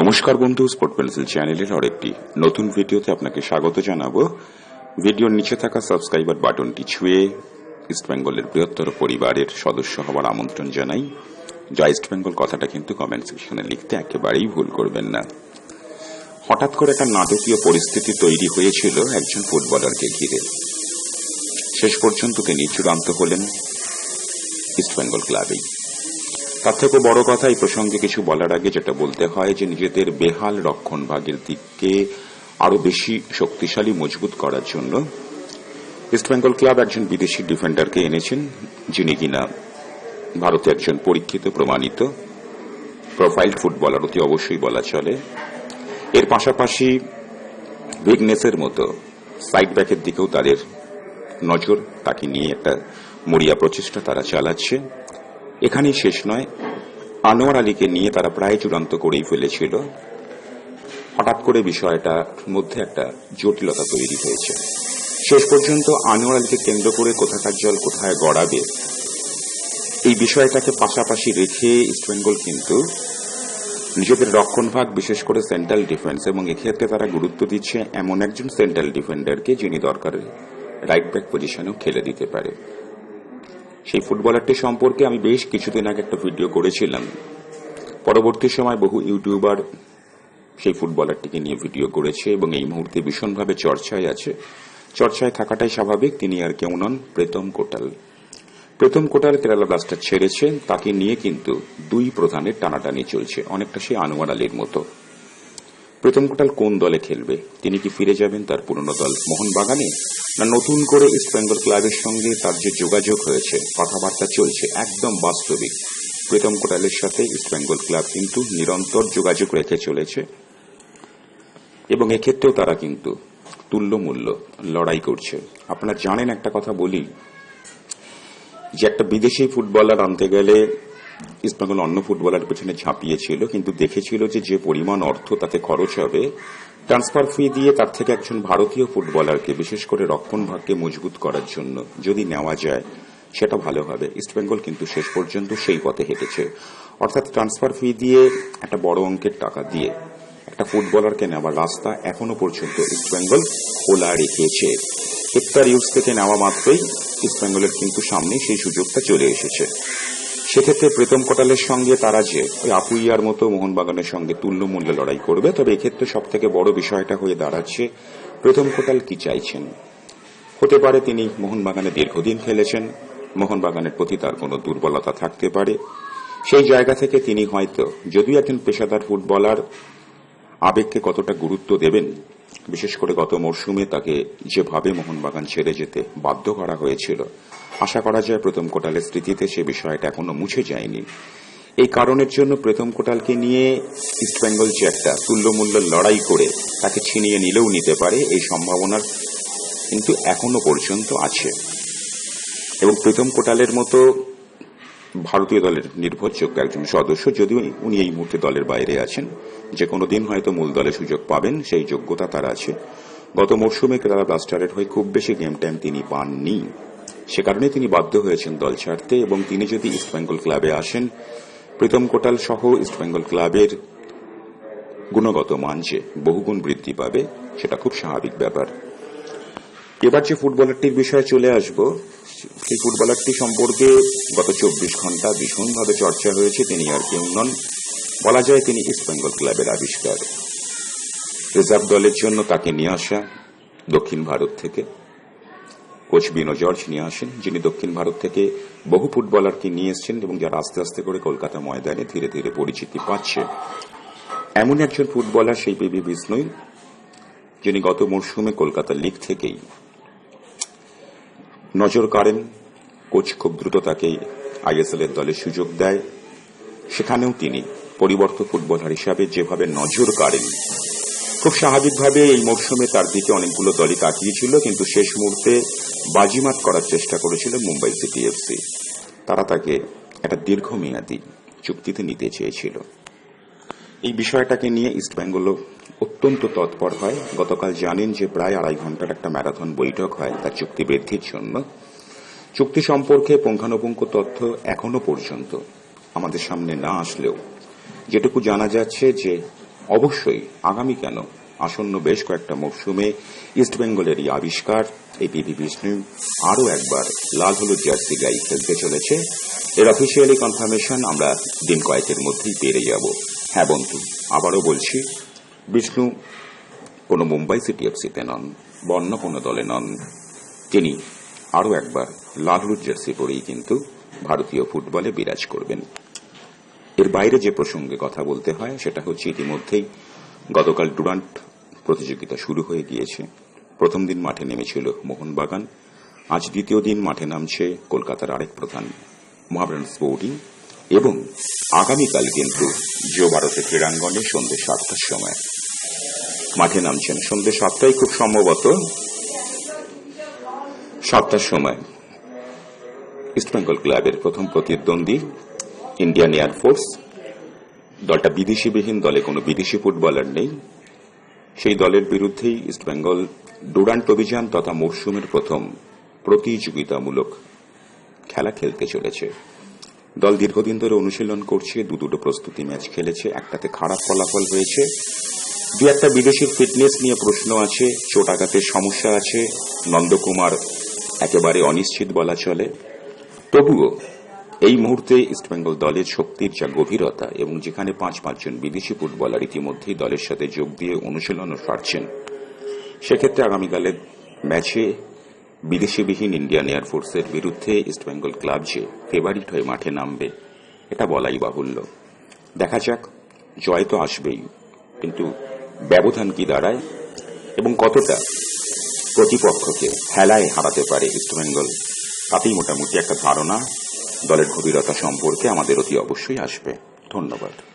নমস্কার বন্ধু sport pencil চ্যানেলের আর একটি নতুন ভিডিওতে আপনাকে স্বাগত জানাব। ভিডিওর নিচে থাকা সাবস্ক্রাইবার বাটনটি ছুঁয়ে ইস্ট বেঙ্গলের বৃহত্তর পরিবারের সদস্য হওয়ার আমন্ত্রণ জানাই। যা ইস্ট বেঙ্গল কথাটা কিন্তু কমেন্ট সেকশনে লিখতে একেবারেই ভুল করবেন না। হঠাৎ করে একটা নাটকীয় পরিস্থিতি তৈরি হয়েছিল একজন ফুটবলারকে ঘিরে। শেষ পর্যন্ত তিনি চূড়ান্ত হলেন ইস্ট বেঙ্গল ক্লাবেই তার থেকে বড় কথা এই প্রসঙ্গে কিছু বলার আগে যেটা বলতে হয় যে নিজেদের বেহাল রক্ষণ ভাগের দিককে আরও বেশি শক্তিশালী, মজবুত করার জন্য ইস্ট বেঙ্গল ক্লাব একজন বিদেশি ডিফেন্ডারকে এনেছেন, যিনি কিনা ভারতে একজন পরীক্ষিত, প্রমাণিত প্রোফাইল ফুটবলার অতি অবশ্যই বলা চলে। এর পাশাপাশি ভিগনেসের মতো সাইড ব্যাকের দিকেও তাদের নজর, তাকে নিয়ে একটা মরিয়া প্রচেষ্টা তারা চালাচ্ছে। এখানেই শেষ নয়। আনোয়ার আলীকে নিয়ে তারা প্রায় চূড়ান্ত করেই ফেলেছিল। হঠাৎ করে বিষয়টার মধ্যে একটা জটিলতা তৈরি হয়েছে। শেষ পর্যন্ত আনোয়ার আলীকে কেন্দ্র করে কোথাকার জল কোথায় গড়াবে, এই বিষয়টাকে পাশাপাশি রেখে ইস্টবেঙ্গল কিন্তু নিজেদের রক্ষণভাগ বিশেষ করে সেন্ট্রাল ডিফেন্স, এবং এক্ষেত্রে তারা গুরুত্ব দিচ্ছে এমন একজন সেন্ট্রাল ডিফেন্ডারকে যিনি দরকার রাইট ব্যাক পজিশনেও খেলে দিতে পারে। সেই ফুটবলারটি সম্পর্কে আমি বেশ কিছুদিন আগে একটা ভিডিও করেছিলাম। পরবর্তী সময় বহু ইউটিউবার সেই ফুটবলারটিকে নিয়ে ভিডিও করেছে এবং এই মুহূর্তে ভীষণভাবে চর্চায় আছে। চর্চায় থাকাটাই স্বাভাবিক, তিনি আর কেউ নন, প্রীতম কোটাল। প্রথম কোটাল কেরালা ব্লাস্টার ছেড়েছে, তাকে নিয়ে কিন্তু দুই প্রধানের টানাটানি চলছে, অনেকটা সেই আনোয়ার আলীর মতো। প্রথম কোটাল কোন দলে খেলবে? তিনি কি ফিরে যাবেন তার পুরনো দল মোহনবাগানে না নতুন করে ইস্টবেঙ্গল ক্লাবের সঙ্গে তার যে যোগাযোগ হয়েছে, কথাবার্তা চলছে একদম বাস্তবিক। প্রীতম কোটালের সাথে ইস্টবেঙ্গল ক্লাব কিন্তু নিরন্তর যোগাযোগ রেখে চলেছে। এবং এক্ষেত্রেও তারা কিন্তু তুল্যমূল্য লড়াই করছে। আপনারা জানেন একটা কথা বলি, যে একটা বিদেশি ফুটবলার আনতে গেলে ইস্টবেঙ্গল অন্য ফুটবলার পেছনে ঝাঁপিয়েছিল, কিন্তু দেখেছিল যে যে পরিমাণ অর্থ তাতে খরচ হবে ট্রান্সফার ফি দিয়ে তার থেকে একজন ভারতীয় ফুটবলারকে, বিশেষ করে রক্ষণ ভাগকে মজবুত করার জন্য, যদি নেওয়া যায়, সেটা ভালো হবে। ইস্টবেঙ্গল কিন্তু শেষ পর্যন্ত সেই পথে হেঁটেছে। অর্থাৎ ট্রান্সফার ফি দিয়ে একটা বড় অঙ্কের টাকা দিয়ে একটা ফুটবলারকে নেওয়ার রাস্তা এখনও পর্যন্ত ইস্টবেঙ্গল খোলা রেখেছে। হেক্টার ইউজ থেকে নেওয়া মাত্রই ইস্টবেঙ্গলের কিন্তু সামনে সেই সুযোগটা চলে এসেছে। সেক্ষেত্রে প্রীতম কোটালের সঙ্গে তারা যে ওই আপুইয়ার মতো মোহনবাগানের সঙ্গে তুল্যমূল্যে লড়াই করবে, তবে এক্ষেত্রে সব থেকে বড় বিষয়টা হয়ে দাঁড়াচ্ছে প্রথম কোটাল কি চাইছেন? হতে পারে তিনি মোহনবাগানে দীর্ঘদিন খেলেছেন মোহনবাগানের প্রতি তার কোনো দুর্বলতা থাকতে পারে। সেই জায়গা থেকে তিনি হয়তো, যদিও একজন পেশাদার ফুটবলার আবেগকে কতটা গুরুত্ব দেবেন? বিশেষ করে গত মরশুমে তাকে যেভাবে মোহনবাগান ছেড়ে যেতে বাধ্য করা হয়েছিল, আশা করা যায় প্রথম কোটালের স্মৃতিতে সে বিষয়টা এখনও মুছে যায়নি। এই কারণের জন্য প্রথম কোটালকে নিয়ে ইস্টবেঙ্গল যে একটা তুল্যমূল্য লড়াই করে তাকে ছিনিয়ে নিলেও নিতে পারে, এই সম্ভাবনার কিন্তু এখনও পর্যন্ত আছে। এবং প্রথম কোটালের মতো ভারতীয় দলের নির্ভরযোগ্য একজন সদস্য। যদিও উনি এই মুহূর্তে দলের বাইরে আছেন। যে কোনো দিন হয়তো মূল দলে সুযোগ পাবেন, সেই যোগ্যতা তার আছে। গত মরশুমে কেরালা ব্লাস্টারের হয়ে খুব বেশি গেম টাইম তিনি পাননি। সে কারণে তিনি বাধ্য হয়েছেন দল ছাড়তে এবং তিনি যদি ইস্টবেঙ্গল ক্লাবে আসেন, প্রীতম কোটাল সহ ইস্টবেঙ্গল ক্লাবের গুণগত মান যে বহুগুণ বৃদ্ধি পাবে, সেটা খুব স্বাভাবিক ব্যাপার। এবার যে ফুটবলারটির বিষয়ে চলে আসব সেই ফুটবলারটি সম্পর্কে গত চব্বিশ ঘণ্টা ভীষণভাবে চর্চা হয়েছে। তিনি আর কেউ নন। বলা যায় তিনি ইস্টবেঙ্গল ক্লাবের আবিষ্কার। রিজার্ভ দলের জন্য তাকে নিয়ে আসা দক্ষিণ ভারত থেকে। কোচ বিনো জর্জ নিয়ে আসেন, যিনি দক্ষিণ ভারত থেকে বহু ফুটবলারকে নিয়ে এসছেন এবং যারা আস্তে আস্তে করে কলকাতা ময়দানে ধীরে ধীরে পরিচিতি পাচ্ছে। এমন একজন ফুটবলার সেই পিবি বিষ্ণুই, যিনি গত মরশুমে কলকাতা লিগ থেকেই নজর কাড়েন। কোচ খুব দ্রুত তাকে আইএসএল এর দলে সুযোগ দেয়। সেখানেও তিনি পরিবর্তন ফুটবলার হিসাবে যেভাবে নজর কাড়েন, খুব স্বাভাবিকভাবে এই মরশুমে তার দিকে অনেকগুলো দলই তাকিয়েছিল, কিন্তু শেষ মুহূর্তে বাজিমাত করার চেষ্টা করেছিল মুম্বাই সিটি এফসি তারা তাকে একটা দীর্ঘমেয়াদী চুক্তিতে নিতে চেয়েছিল। এই বিষয়টাকে নিয়ে ইস্টবেঙ্গলও অত্যন্ত তৎপর হয়। গতকাল জানেন যে প্রায় আড়াই ঘণ্টার একটা ম্যারাথন বৈঠক হয় তার চুক্তি বৃদ্ধির জন্য। চুক্তি সম্পর্কে পুঙ্খানুপুঙ্খ তথ্য এখনও পর্যন্ত আমাদের সামনে না আসলেও যেটুকু জানা যাচ্ছে যে অবশ্যই আগামী কেন আসন্ন বেশ কয়েকটা মরশুমে ইস্টবেঙ্গলের এই আবিষ্কার, এই পিভি বিষ্ণু আরও একবার লাল হলুদ জার্সি গাই খেলতে চলেছে। এর অফিসিয়ালি কনফার্মেশন আমরা দিন কয়েকের মধ্যেই পেরে যাব। হ্যাঁ বন্ধু, আবারও বলছি বিষ্ণু, কোনো মুম্বাই সিটি এফসিতে নন বা অন্য কোনো দলে নন। তিনি আরও একবার লাল হলুদ জার্সি পরেই কিন্তু ভারতীয় ফুটবলে বিরাজ করবেন। এর বাইরে যে প্রসঙ্গে কথা বলতে হয়, সেটা হচ্ছে ইতিমধ্যেই গতকাল ডুরান্ট প্রতিযোগিতা শুরু হয়ে গিয়েছে। প্রথম দিন মাঠে নেমেছিল মোহনবাগান, আজ দ্বিতীয় দিন মাঠে নামছে কলকাতার আরেক প্রধান মহাপ্রাণ স্পোর্টিং এবং আগামীকাল কিন্তু জিও ভারতের ক্রীড়াঙ্গনে সন্ধ্যে সাতটার সময় মাঠে নামছেন। সন্ধ্যে সাতটায় খুব সম্ভবত সাতটার সময় ইস্টবেঙ্গল ক্লাবের প্রথম প্রতিদ্বন্দ্বী ইন্ডিয়ান এয়ারফোর্স দলটা বিদেশিবিহীন, দলে কোনো বিদেশি ফুটবলার নেই। সেই দলের বিরুদ্ধেই ইস্টবেঙ্গল ডুরান্ট অভিযান তথা মরশুমের প্রথম প্রতিযোগিতামূলক খেলা খেলতে চলেছে। দল দীর্ঘদিন ধরে অনুশীলন করছে দু দুটো প্রস্তুতি ম্যাচ খেলেছে, একটাতে খারাপ ফলাফল হয়েছে। দু একটা বিদেশির ফিটনেস নিয়ে প্রশ্ন আছে চোট আঘাতের সমস্যা আছে, নন্দকুমার একেবারে অনিশ্চিত বলা চলে। তবুও, এই মুহূর্তে ইস্টবেঙ্গল দলের শক্তির যা গভীরতা এবং যেখানে পাঁচ পাঁচজন বিদেশি ফুটবলার ইতিমধ্যেই দলের সাথে যোগ দিয়ে অনুশীলনও সারছেন, সেক্ষেত্রে আগামীকালের ম্যাচে বিদেশিবিহীন ইন্ডিয়ান এয়ারফোর্সের বিরুদ্ধে ইস্টবেঙ্গল ক্লাব যে ফেভারিট হয়ে মাঠে নামবে, এটা বলাই বাহুল্য। দেখা যাক, জয় তো আসবেই, কিন্তু ব্যবধান কি দাঁড়ায়? এবং কতটা প্রতিপক্ষকে হেলায় হারাতে পারে ইস্টবেঙ্গল তাতেই মোটামুটি একটা ধারণা দলের গভীরতা সম্পর্কে আমাদের অতি অবশ্যই আসবে। ধন্যবাদ।